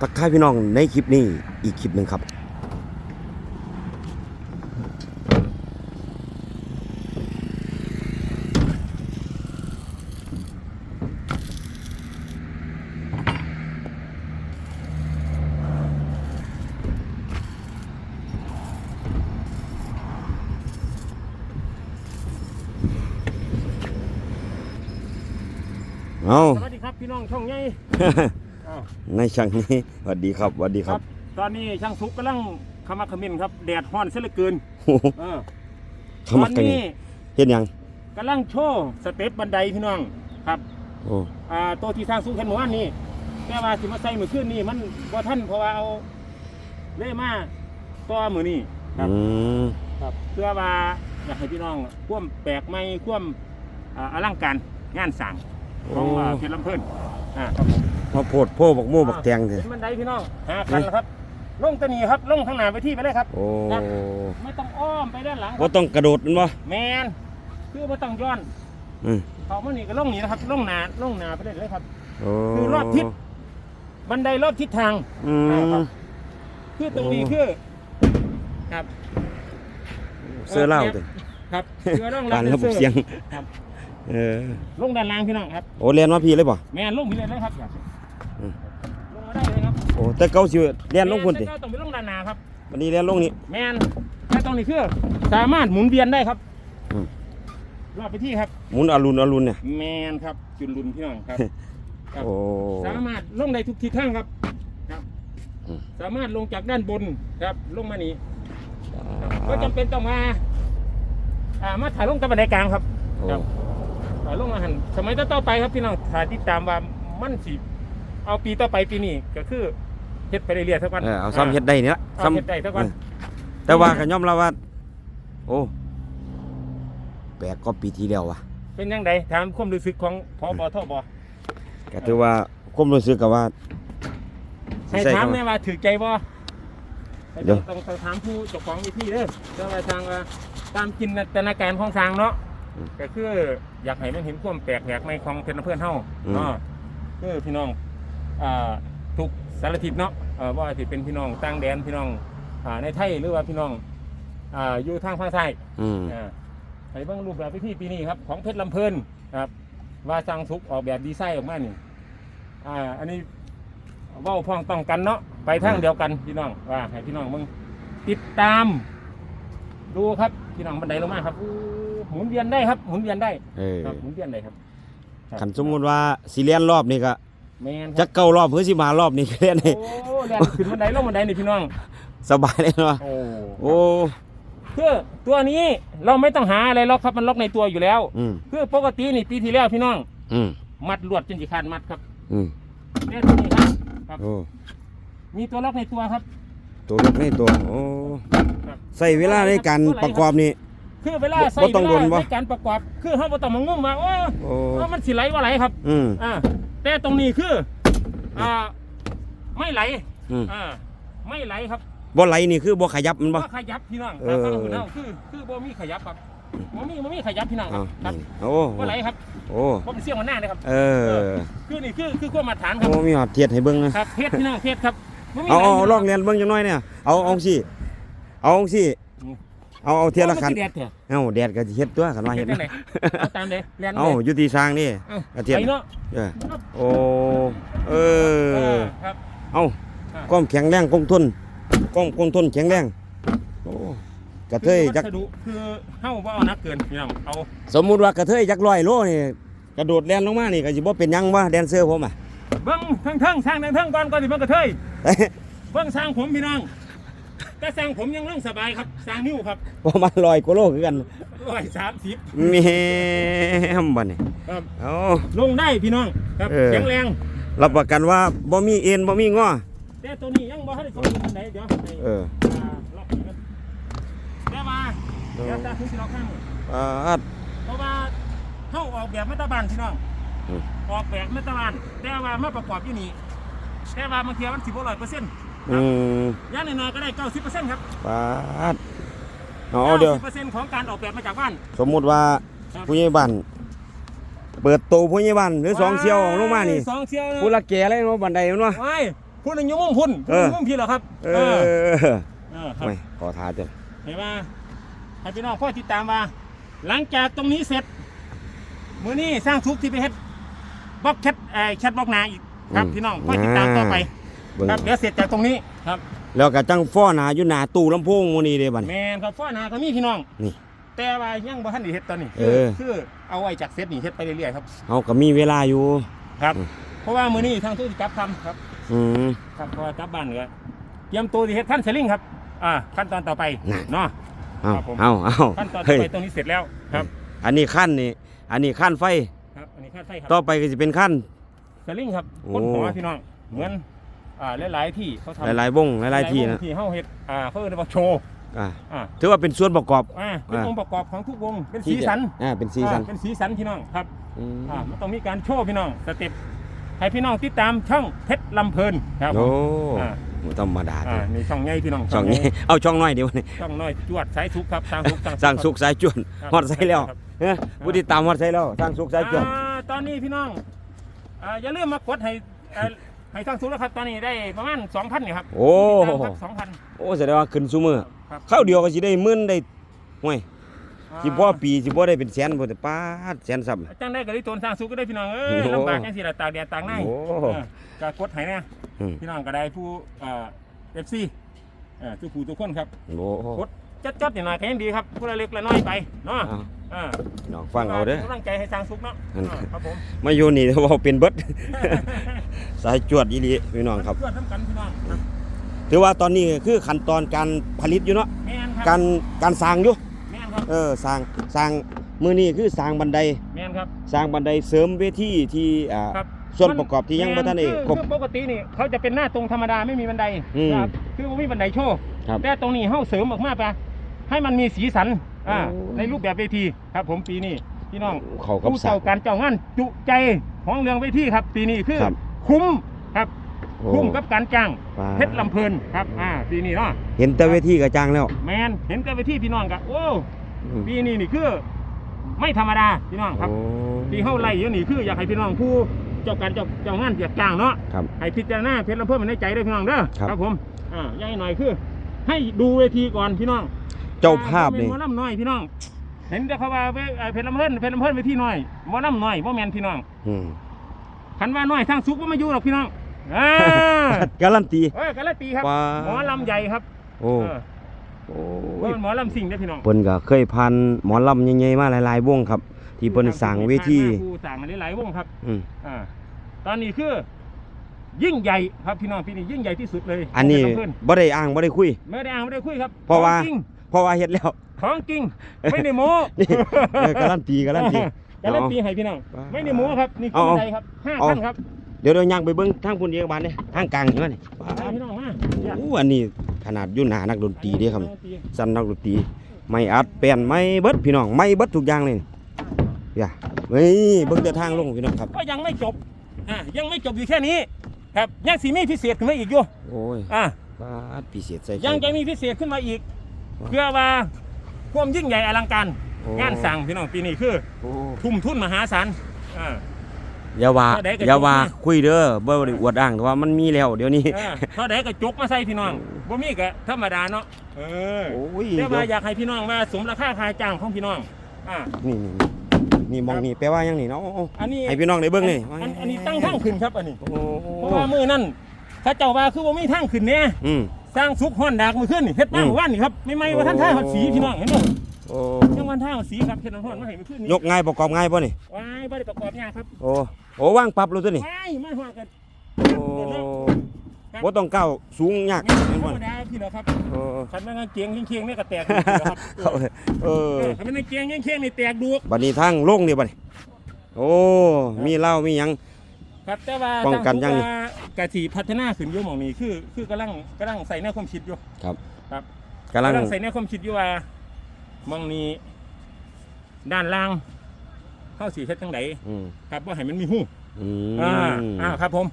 ทักทายพี่น้องในคลิปนี้อีกคลิปหนึ่งครับเอาสวัสดีครับพี่น้องช่องใหญ่ อ้าวในช่างนี้สวัสดีครับสวัสดีครับ ตอนนี้ช่างทุกกำลังขมักเขมิ้นครับแดดฮ้อนเสียเหลือเกินโอ้โหเออเขามาตกัอนนนี้เห็นยังกำลังโชว์สเต็ปบันไดพี่น้องครับโอ้อ่าตัวที่สร้างสูงเห็นหมู่บ้านนี่แต่ว่าสิมาใส่มือขึ้นนี่มันบ่ท่านเพราะว่าเอาเล่มาตัวมือนี่ครับ อืมครับเพื่อว่าอยากให้พี่น้องคว่มแปลกใหม่คว่มอ่าอลังการงานสั่งของอ่าเพชรลำเพิ่น อ่าครับผมมาโพดโพบักโม่บักแตงเถอะเป็นบันไดพี่น้องหาคันแล้วครับลงตะนีครับลงข้างหน้าไปที่ไปเลยครับโอ้ครับไม่ต้องอ้อมไปด้านหลังคว่ารับต้องกระโดดแมันบ่แมนคือไม่ต้องย้อนอืมเขามานี่ก็ลงนี่นะครับลงหนาลงหนาไปเลยเลยครับโอ้คือรอบทิศบันไดรอบทิศทางอือ่าครัมบคือตรงนี้โอ้คือครับเสื้อเหล่าเถอะครับเสื้อร่องการระบบเสียงครับ เออลงด้านล่างพี่น้องครับโอ้เรียนมาพี่เลยป่ะแมนลงไปเลยเลยครับอืมลงมาได้เลยครับโอ้แต่เก่าสิเรียนลงพุ่นติแม่ก็ต้องไปลงด้านหน้าครับวันนี้เรียนลงนี่แมนแค่ตรงนี้คือสามารถหมุนเวียนได้ครับอืมรอบไปที่ครับหมุนอรุณอรุณเนี่ยแมนครับจุนลุนพี่น้องครับครับโอ้สามารถลงได้ทุกทิศทางครับครับอืมสามารถลงจากด้านบนครับ ลงมานี่ก็จำเป็นต้องมาอ่ามาถ่ายลงตะบันไดกลางครับโอ้ครับ ถ่ายลงมาหันสมัยต่อๆไปครับพี่น้องถ่ายติดตามว่ามันสิเอาปีต่อไปปีนี้ก็คือเฮ็ดไปเรื่อยๆทุกวันเออเอาซ้ำเฮ็ดได้นี่ละเอาเฮ็ดได้ทุกวันเออแต่ว่าก็ยอมรับว่า โอ้แปลกก็ปีที่แล้วว่ะ เป็นยังไงถามความรู้สึกของพบทบก็ถือว่าความรู้สึกกับว่าให้ใช่ถามครับแม่ว่าถือใจบ่เดี๋ยวต้องต้องถามผู้เจ้าของวิธีเด้อเจ้าว่าทางว่าตามจินตนาการของทางเนาะ ก็คืออยากให้มันเห็นความแปลกแหวกใหม่ของเพื่อนเพื่อนเฮาเนาะคือพี่น้องอ่าทุกสารทิศเนาะเอ่อว่าสิเป็นพี่น้องต่างแดนพี่น้องอ่าในไทยหรือว่าพี่น้องอ่าอยู่ทางภาคใต้อืมอ่าไอ้เบิ่งรูปแบบพิธีปีนี้ครับ ของเพชรลำเพลินครับ ว่าสร้างสุกออกแบบดีไซน์ออกมานี่อ่าอันนี้เว่าพ้องต้องกันเนาะไปทางเดียวกันพี่น้องว่าให้พี่น้องมึงติดตาม ดูครับพี่น้องบันไดลงมาครับอู้ หมุนเวียนได้ครับหมุนเวียนได้เออครับหมุนเวียนได้ครับขันสมมุติว่าสิเลียนรอบนี่ก็แมนคจัรับกเก้ารอบเพื่อสิมารอบนี่ก็เลียนให้โอ้เรียนขึ้นบันไดลงบันไดนี่พี่น้องสบายเลยเนาะโอ้โอ้คือตัวนี้เราไม่ต้องหาอะไรล็อกครับมันล็อกในตัวอยู่แล้ว อืมคือปกตินี่ปีที่แล้วพี่น้อง อืมมัดลวดจนจีคานมัดครับอืมแน่ตัวนี้ครับครับ โอ้มีตัวล็อกในตัวครับ ตัวลูกนี่ตัวโอ้ครับใส่เวลาในการประกอบนี่ คือเวลาบ่ใส่บ่ต้องเวโดนบ่ลาในการประกอบคือเขาบ่ต้องมางุ่มว่าโอ้โอ้ ว่ามันสิไหลว่าไหลครับอืม อ่าแต่ตรงนี้คืออ่าไม่ไหลอืม อ่าไม่ไหลครับบ่ไหลนี่คือบ่ขยับมันบ่บ่ขยับพี่น้องเออฟังคุณเฮาคือคือบ่มีขยับครับบ่มีบ่มีขยับพี่น้องคอ้ารัวบครับโอ้บ่ไหลครับโอ้บ่เป็นเสี้ยงมันหน้าเลยครับ เออคือนี่คือคือความมาตรฐานครับ โอ้มีหอดเทียดให้เบิ่งนะ ครับเพชรพี่น้องเพชรครับบ่มีเอาเอาไหเอาลองเรียนเบิ่งจังน้อยเนี่ย เอาเอาสิเอาสิอืม เอาเอาเทียละคันบ่สิแดดเถอะเอ้าแดดก็สิเฮ็ดตัวคันว่าเฮ็เฮ็ดดจังไดเอาตามเด้เรียนเอ้าอยู่ที่สร้างนี่เอ้ากระเทียมไปเนาะเออครับโอ้เอเอออครับเอ้าอ่าความแข็งแรงคงทนความคงทนแข็งแรงโอ้กระเทยจักวัสดุคือเฮาบ่เอานักเกินพี่น้องเอาสมมุติว่ากระเทยจักร้อยโลนี่กระโดดแล่นลงมานี่ก็สิบ่เป็นหยังว่าแดนเซอร์ผมอะเบิ่งเทิงๆสร้างเทิงๆก่อนก่อนสิเบิ่งกระเทยเบิ่งสร้างผมพี่น้อง แต่สร้างผมยังลงสบายครับสร้างนิ้วครับประมาณร้อยกว่าโลคือกัน130แม่มบ่นี่ครับเอา ลงได้พี่น้องครับเออ แข็งแรงรับประกันว่าบ่มีเอ็นบ่มีงอแต่ตัวนี้ยังบ่ทันได้สมบูรณ์ปานใดเดี๋ยวให้เอออ่าล็อกให้มันแต่ว่าเดี๋ยวจะถึงสิล็อกข้างอ่าเพราะว่าเฮาออกแบบมาตรบ้านพี่น้องอืม ออกแบบมาตรบ้านแต่ว่ามาประกอบอยู่นี่แต่ว่าบางเทีมันสิบ่ร้อยเปอร์เซ็นต์ อืมย่างน้อยๆก็ได้90%ครับปาดเอาเดี๋ยว90%ของการออกแบบมาจากบ้าน สมมุติว่าครับ ผู้ใหญ่บ้านเปิดโตผู้ใหญ่บ้านหรือสองเสี่ยวลงมานี่สองเสี่ยวผู้ละแก่อะไรเนาะบันไดมันวะ ว้ายพูดในยุ่มุมพุ่นพูดในยุ่มุมพี่เหรอครับเอเอออเออครับ ไม่ขอทาจ้ะเห็นว่าให้พี่น้องพ่อติดตามว่าหลังจากตรงนี้เสร็จ มื้อนี้สร้างทุกที่ไปเฮ็ดบล็อกแคทเอ่อแคทบล็อกนาอีกครับพี่น้องพ่อติดตามต่อไป เบิ่งครับเดี๋ยวเสร็จจากตรงนี้ครับแล้วก็จังฟ้อหนาอยู่หน้าตู้ลำโพงมื้อนี้เด้บัดแมนี้ นครับฟ้อนาก็มีพี่น้อง นี่แต่ว่ายังบ่ทันได้เฮ็ดตอนนี้เออ คือเอาไว้จากเซตนี่เฮ็ดไปเรื่อยๆครับเฮาก็มีเวลาอยู่ ครับ อืม เพราะว่ามื้อนี้ทางตู้สิกลับคำครับอืม ครับเพราะว่ากลับบ้านก็เตรียมตัวสิเฮ็ดขั้นเซลลิงครับอ่าขั้นตอนต่อไปน่ะ เนาะ เอาครับผม เอาเอาขั้นตอนต่อเฮ้ยไปตรงนี้เสร็จแล้วครับอันนี้ขั้นนี่ อันนี้ขั้นไฟ ครับอันนี้ขั้นไฟคต่อรับไปก็สิเป็นขั้น เซลลิงครับโอ้ คนหัวพี่น้องเหมือน อ่าหลายๆที่เขาทำหลายๆวงหลายๆที่วนะงที่เฮาเฮ็ดอ่าเขาเรียกว่าโชว์อ่าอ่าถือว่าเป็นส่วนประกอบอ่าเป็นอ่าองค์ประกอบของทุกวงเป็นที่สีจะสันอ่าเป็นสีสันอ่าเป็นสีสันพี่น้องครับอืมอ่ามันต้องมีการโชว์พี่น้องสเต็ปให้พี่น้องติดตามช่องเพชรลำเพลินครับโอ้อ่าบ่ธรรมดาอ่าเด้อนี่ช่องใหญ่พี่น้องช่องนี้ใหญ่เอาช่องน้อยเดียวนี่ช่องน้อยจวดสายสุขครับสร้างสุขสร้างสุขสายจวนครับฮอดใส่แล้วครับเอ้อผู้ติดตามฮอดใส่แล้วสร้างสุขสายจวนอ่าตอนนี้พี่น้องอ่าอย่าลืมมากดให้อ่า ให้สร้างสุขแล้วครับตอนนี้ได้ประมาณ2,000นี่ครับโอ้ครับ2,000โอ้แสดงว่าขึ้นซุมื้อครับข้าวเดียวก็สิได้หมื่นได้ห่วยาสิบ่ปีสิบ่ได้เป็นแสนบ่แต่ป้าดแสนซ้ำจังได้ก็ได้ตนสร้างสุขก็ได้พี่น้องเอ้ยโอ้ลำบากจังสิล่ะตากแดดตากหน้าโอ้เออก็กดให้นะอืมพี่น้องก็ได้ผู้เอ่อฟซีเอ่อทุกผู้ทุกคนครับโอ้กดจัดจัดๆหน่อยๆก็ยังดีครับผู้ละเล็กละน้อยไปเนาะเอาอ่าน้องฟังเอาเด้อกำลังใจให้สร้างสุขเนาะอืมอ่าครับผมมาอยู่นี่เว้าเป็นเบิด สายจวดอีหลีพี่น้องครับ เพื่อนทำกันพี่น้องครับถือว่าตอนนี้คือขั้นตอนการผลิตอยู่เนาะ แม่นครับการการสร้างอยู่ แม่นครับเออสร้างสร้างมื้อนี้คือสร้างบันได แม่นครับ สร้างบันไดเสริมเวทีที่อ่าครับ ส่วนประกอบที่ยังบ่ทันได้คือครบ คือปกตินี่เขาจะเป็นหน้าตรงธรรมดาไม่มีบันไดอืมครับคือบ่มีบันไดโชว์ครับ แต่ตรงนี้เฮาเสริมออกมาไปให้มันมีสีสัน อ่าโอ้ในรูปแบบเวทีครับ ผมปีนี้พี่น้องเข้ากับผู้สร้าเจ้างการเจ้างานจุใจของเรื่องเวทีครับ ปีนี้คือครับคุ้มครับ โอ้คุ้มกับการจ้างว้าเพชรลำเพลินครับอ่าปีนี้เนาะเห็นแต่เวทีก็จ้างแล้วแมนเห็นแต่เวทีพี่น้องกับโอ้อืมปีนี้นี่คือ ไม่ธรรมดาพี่น้องครับ โอ้ที่เฮาไล่อยู่นี่คืออยากให้พี่น้องผู้เจ้าการเจ้าเจ้างานเสียจ้างเนาะ ครับ ให้พิจารณาเพชรลำเพิ่มมันในใจด้วยพี่น้องเด้อครับ ผมอ่าย่างหน่อยคือ ให้ดูเวทีก่อนพี่น้อง เจ้าภาพนี่นี่หมอลำน้อยพี่น้อง เห็นแต่เขาว่าเว้ยเอ่อเพชรลำเพิ่นเพชรลำเพิ่นเวทีน้อยหมอลำน้อยบ่แม่นพี่น้องอืมคันว่าน้อยทางสุกบ่มาอยู่หรอกพี่น้องอ่าการันตีเอ้ยกันละตีครับว้าหมอลำใหญ่ครับ โอ้เออโอ้ว่ายมันหมอลำสิ่งเด้อพี่น้องเพิ่นก็เคยผ่านหมอลำใหญ่ๆมาหลายๆวงครับ ที่เพิ่นสร้างเวทีผู้สร้างมาหลายๆวงครับอืมอ่าตอนนี้คือยิ่งใหญ่ครับพี่น้องปีนี้ยิ่งใหญ่ที่สุดเลย อันนี้ขงเพชรลำเพิ่นบ่ได้อ้างบ่ได้คุยไม่ได้อ่างไม่ได้คุยครับ เพราะว่าของจริง เพราะว่าเฮ็ดแล้ว ของจริง ไม่ได้โม้นี่เออการันตีการันตี การันตีให้พี่น้องว้าวไม่ได้โม้ครับ นี่คือเอาบัเอานไดครับห้าเอา ขั้นครับเดี๋ยวเดี๋ยวย่างไปเบิ่งทางพุ่นเดียวบานเด้ทางกลางนี่ว่านี่มาพี่น้องมาอย่าโอ้อันนี้ขนาดอยู่หน้านักดนตรีเด้ครับนักดนตรีสั่นนักดนตรีไม่อัดแป้นไม่เบิดพี่น้องไม่เบิดทุกอย่างเลยอย่าเฮ้ยเบิ่งแต่ทางลงพี่น้องครับ ก็ยังไม่จบ อ่ายังไม่จบอยู่แค่นี้ ครับยังสีมีพิเศษขึ้นมาอีกอยู่ โอ้ยอ่าบาดพิเศษใส่ยังจะมีพิเศษขึ้นมาอีก เพื่อว่าความยิ่งใหญ่อลังการโอ้ งานสั่งพี่น้องปีนี้คือโอ้ทุ่มทุนมหาศาลอ่า อย่าว่าเท่าใดก็อย่าว่าจบนะ คุยเด้อบ่ได้อวดอ้างแต่ว่ามันมีแล้วเดี๋ยวนี้ เออเท่าใดก็จกมาใส่พี่น้องบ่มีก็ธรรมดาเนาะเออโอ้ยแต่เดี๋ยวว่าอยากให้พี่น้องว่าสมราคาค่าจ้างของพี่น้องอ่านี่นี่นี่มองนี่แปลว่าหยังนี่เนาะอันนี้ ให้พี่น้องได้เบิ่งนี่อันอันนี้ตั้งทางขึ้นครับอันนี้ โอ้เพราะว่ามือนั่นถ้าเจ้าว่าคือบ่มีทางขึ้นเนี่ยอืม สร้างซุกฮ้อนดากมือขึ้นนี่เฮ็ดบ้างอืมว่านนี่ครับไม่ไม่ว่าท่านท่าหอดสีพี่น้องเห็นบ่โอ้ยังวันท่าหอดสีครับเฮ็ดฮ้อนมาให้มือขึ้นนี่ยกง่ายประกอบง่ายป่ะนี่ว้ายบ่ได้ประกอบยากครับโอ้โอ้ว่างปรับเลยตัวนี่ว้ายมาฮอดกันโอ้บ่ต้องก้าวสูงยากนี่ธเห็รนบ่รมดาพี่น้องครับโอ้คันแม่งเกียงเคียงๆนี่ก็แตกอยู่แล้วครับเข้าเลยเอเอออคันแม่งเกียงเคียงๆนี่แตกดูกบัดนี้ทางลงนี่บัดนี้โอ้มีเหล้ามีหยัง ครับแต่ว่าป้องกันยังนี่ว่ากะสิพัฒนาขึ้นอยู่หม่องนี้คือคือกำลังกำลังใส่แนวความคิดอยู่ครับครับกำลัง กำลังใส่แนวความคิดอยู่ว่าหมองนี้ ด้านล่างเข้าสีเฮ็ดจังไดอืมครับว่าให้มันมีหูอือ่ามอ่าครับผม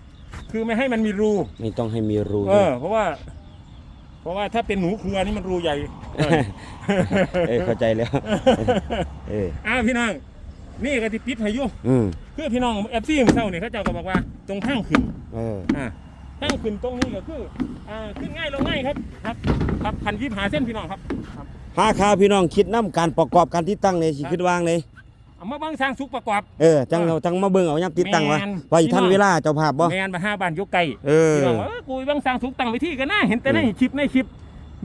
คือไม่ให้มันมีรู ไม่ต้องให้มีรูเออ เพราะว่า เพราะว่าถ้าเป็นหนูเครือนี่มันรูใหญ่ เออ เอ้ยเข้าใจแล้ว เอ้ยอ้าวพี่น้อง นี่ก็ที่ปิดให้อยู่อืมคือพี่น้องเอฟซีเศร้าเนี่ยเขาเจ้าก็บอกว่าตรงทางขึ้นเอออ่าตั้งขึ้นตรงนี้ก็คืออ่าขึ้นง่ายลงง่ายครับครับครับพันยี่หาเส้นพี่น้องครับหาข่าวพี่น้องคิดนํการประกอบการติดตั้งนี่สิคิดวางเลยเอามาเบิ่งสร้างสุขประกอบ เออจังเราจังมาเบิ่งเอายามติดตั้งวะแม่นไว้ทันพี่น้องเวลาเจ้าภาพบ่แมนมาห้าบ้านอยกไก่เออ พี่น้องว่าเออกูเบิ่งสร้างสุขตั้งไว้ที่กันนะเห็นแต่ในคลิปในคลิป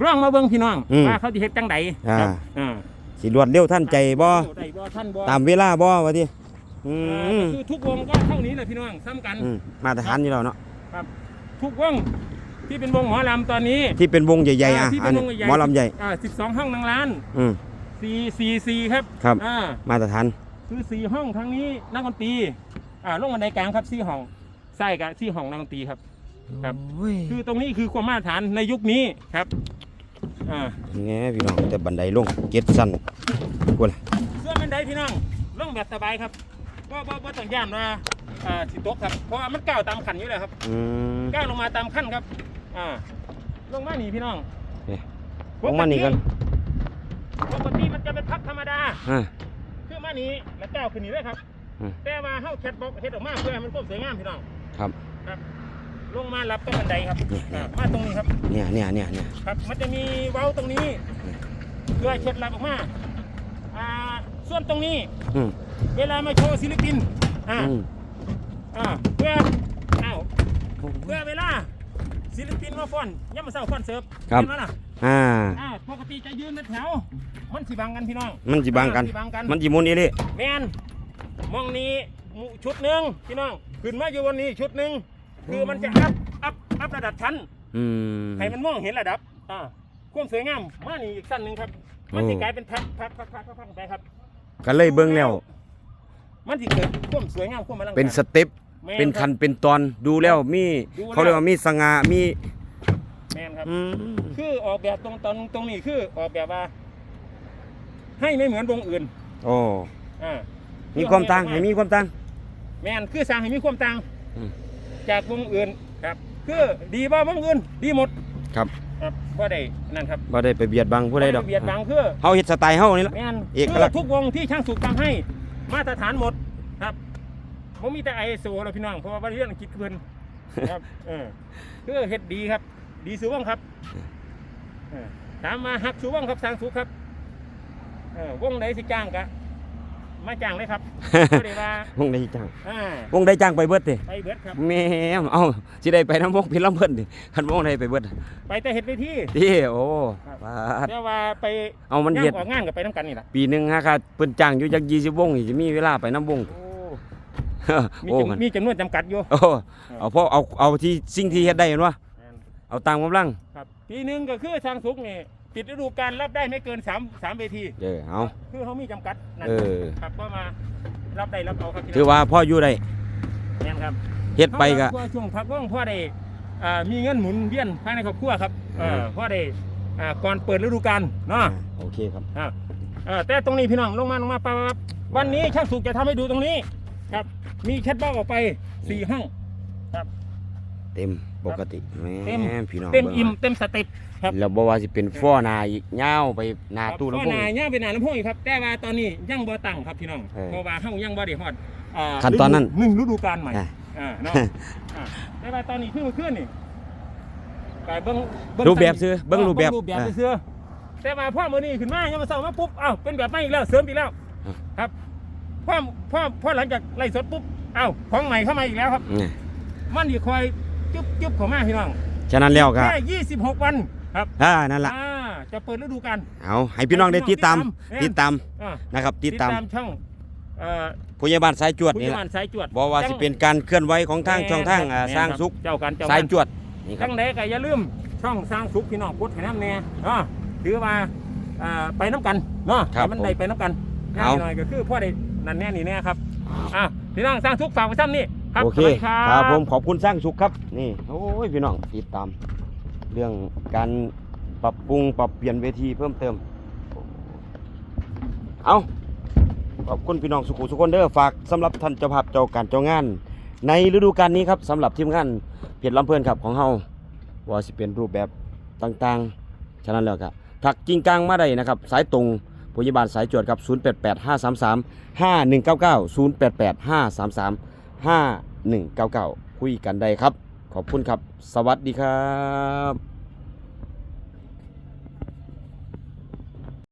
ร่องมาเบิ่งพี่น้องอืมว่าเขาจะเฮ็ดจังใดอ่า ครับอ่า สิรวดเร็วทันใจบ่ ได้ บ่ท่านบ่ตามเวลาบ่ว่าติอือ่ามก็คือทุกวงก็เท่านี้แหละพี่น้องซ้ำกันอืมมาตรฐานอยู่แล้วเนาะทุกวงที่เป็นวงหมอลำตอนนี้ที่เป็นวงใหญ่ๆอะที่อัเป็นนนี้วงใหญ่ๆหมอลำใหญ่อ่า12ห้องนางร้านอืม4 4 4ครับครับอ่ามาตรฐานคือ4ห้องทั้งนี้นักดนตรีอ่าลงบันไดกลางครับ4ห้องใส่กับ4ห้องนักดนตรีครับ ครับโอ้ยคือตรงนี้คือความมาตรฐานในยุคนี้ครับอ่าแง่พี่น้องแต่บันไดลงเจ็ดสั้นกว่า ล่ะส่วนบันไดพี่น้องลงแบบสบายครับว่าว่าว่าต้องย่านว่าอ่าสิตกครับ เพราะว่ามันก้าวตามขันอยู่แล้วครับอืมก้าวลงมาตามขั้นครับ อ่า ลงมานี่พี่น้องเนี่ยลงมานี่กันปกติมันจะเป็นพักธรรมดาอ่า คือมานี้แล้วก้าวขึ้นนี่เลยครับ อืม แต่ว่าเฮาแคทบ็อกเฮ็ดออกมาเพื่อให้มันควบสวยงามพี่น้องครับ ครับ ลงมารับกับบันไดครับเนี่ยอ่ามาตรงนี้ครับ เนี่ยเนี่ยเนี่ยเนี่ย ครับ มันจะมีเว้าตรงนี้เพื่อเช็ดรับออกมา อ่า ส่วนตรงนี้ อืมเวลามาโชว์ศิลปิน อ่า อืมอ่า เพื่ออ้าวเพื่อเวลาศิลปินมาฟ้อนย่ำมาเศร้าฟ้อนเสิร์ฟครับ เห็นไหมล่ะ อ่า อ่า ปกติจะยืนเป็นแถว มันสิบังกันพี่น้องมันสิบังกันสิบังกัน มันสิมุนอีเลยแมนมองนี้หมู่ชุดหนึ่งพี่น้องขึ้นมาอยู่วันนี้ชุดหนึ่งคือมันจะอัพอัพอัพระดับชั้นอืม ให้มันมองเห็นระดับอ่าความสวยงามมานี่อีกสั้นหนึ่งครับ มันจะกลายเป็นพักพักพักพักพักไปครับ ก็เลยเบิ่งแล้ว มันจะเกิดความสวยงามความอลังการเป็นสเต็ปแม่เป็นครับคันเป็นตอนดูแล้วมีดูแล้ว เขาเรียกว่ามีสง่ามีแมนครับ อืมคือออกแบบตรงตรงตรงนี้คือออกแบบว่า ให้ไม่เหมือนวงอื่นโอ้อ่า มีความต่างให้มีความต่าง แมนคือสร้างให้มีความต่างอืมจากวงอื่นครับ คือดีบ่าวงอื่น ดีหมดครับ ครับเพราะได้นั่นครับบ่ได้ไปเบียดบังผู้ใดดอกเบียดบังคือเฮาเฮ็ดสไตล์เฮานี่ล่ะแมนเอกลักษณ์คือทุกวงที่ช่างสุกทำให้ มาตรฐานหมดครับผมมีแต่ไอโซแล้วพี่น้องเพราะว่าบริเวณคิดเพิ่นครับเออคือเฮ็ดดีครับ ดีสุวงครับเออถามมาหักสุวงครับสร้างสุครับเออวงใดสิจ้างกะ มาจ้างเลยครับบ่ได้ว่าวงใดจ้างอ่าวงใดจ้างไปเบิดติไปเบิดครับ แม่มเอ้าสิได้ไปน้ำวงเพิ่นลำเพิ่นติคันวงใดไปเบิดไปแต่เฮ็ดไปที่ติโอ้ครับปาด แต่ว่าไปเอามันย่าเฮ็ด งออกงานกับไปน้ำกันนี่แหละปีหนึงฮะค่ะเพิ่นจ้างอยู่จัก20วงนี่จะมีเวลาไปน้ำวง โอ้มีโอ้จำมันมีจำนวนจำกัดอยู่ โอ้เอาพอเอาเอาที่สิ่งที่เฮ็ดได้เห็นว่าเอาตามกำลัง ครับปีหนึ่งก็คือทางสุกนี่ ปิดฤดูกาลรับได้ไม่เกินสามสามเวที เออเอา คือเขามีจำกัดนั่นเออ ครับก็มารับได้รับเอาครับถือว่าพ่ออยู่ได้แม่นครับเฮ็ดไปก็ เพราะว่าช่วงพักว่างพ่อได้อ่ามีเงินหมุนเวียนภายในครอบครัวครับเอออืมพ่อได้อ่าก่อนเปิดฤดูกาลเนาะ โอเคครับ อ่าเออแต่ตรงนี้พี่น้องลงมาลงมาปั๊บปั๊บวันนี้ช่างสุกจะทำให้ดูตรงนี้ ครับ มีแคทบอกออกไปสี่ห้อง เต็ม ปกติแหเต็มม่พี่น้องเต็มบิ่งอิ่มว่าเต็มสเต็ปครับแล้วบ่ว่าสิเป็นฟ้อหนาอีกยาวไปหนาตู้ครับลำโพงก็นายย่างเป็นนายลำโพงอีกครับ แต่ว่าตอนนี้ยังบ่ตั้งครับพี่น้องเออเพราะว่าเฮายังบ่ได้ฮอดอ่าขั้นตอนนั้นหนึ่งฤดูกาลใหม่อะอ่าเนาะอ่าแต่ว่าตอนนี้เพิ่งมาขึ้นนี่ก็เบิ่งงรูปแบบซื้อเบิ่งรูปแบบรูปแบบอะซื้อแต่ว่าพ่อมื้อนี้ขึ้นมายังมาเศร้ามาปุ๊บอ้าวเป็นแบบใหม่อีกแล้วเสริมอีกแล้วอะครับพ่อพ่อพ่อหลังจากไล่สดปุ๊บอ้าวของใหม่เข้ามาอีกแล้วครับเนี่ยมันสิคอย จุ๊บจุ๊บเข้ามาพี่น้องฉะนั้นแล้วก็แค่26วันครับอ่านั่นล่ะอ่าจะเปิดฤดูกาล เอาให้พี่น้องได้ติดตามติติดดตาตาม ม อ่านะครับติดตามช่องเอ่อผู้ใหญ่บ้านสายจวดผู้นี่ใหญ่ล่ะบ้านสายจวดบ่ว่าสิเป็นการเคลื่อนไหวของทางช่องทางอ่าแม่นสร้างครับสุขเจ้ากันเจ้าสายกัน จวดนี่ครับทั้งใดก็อย่าลืมช่องสร้างสุขพี่น้องพุทธให้น้ำแน่เนาะหรือว่าอ่าไปน้ำกันเนาะครับให้มันได้ไปน้ำกันเอา ง่ายหน่อยก็คือพ่อได้นั่นแน่นี่แน่ครับอะพี่น้องสร้างสุขฝากไว้ซ้ำนี่ ครับโอเคสวัสดีครัครับบผมขอบคุณสร้างสุขครับ นี่โอ้ยพี่น้องติดตาม เรื่องการปรับปรุงปรับเปลี่ยนเวทีเพิ่มเติม เอาขอบคุณพี่น้องสุขุสุคนเด้อฝากสำหรับท่านเจ้าภาพเจ้าการเจ้างาน ในฤดูกาลนี้ครับสำหรับทีมงานเพียรลำเพลินครับของเฮาว่าสิเป็นรูปแบบต่างๆ ฉะนั้นแล้วครับถักจริงกลางมาได้นะครับ สายตรงพยาบาลสายจวดครับ 088 533 5199 088 533 5199 คุยกันได้ครับ ขอบคุณครับ สวัสดีครับ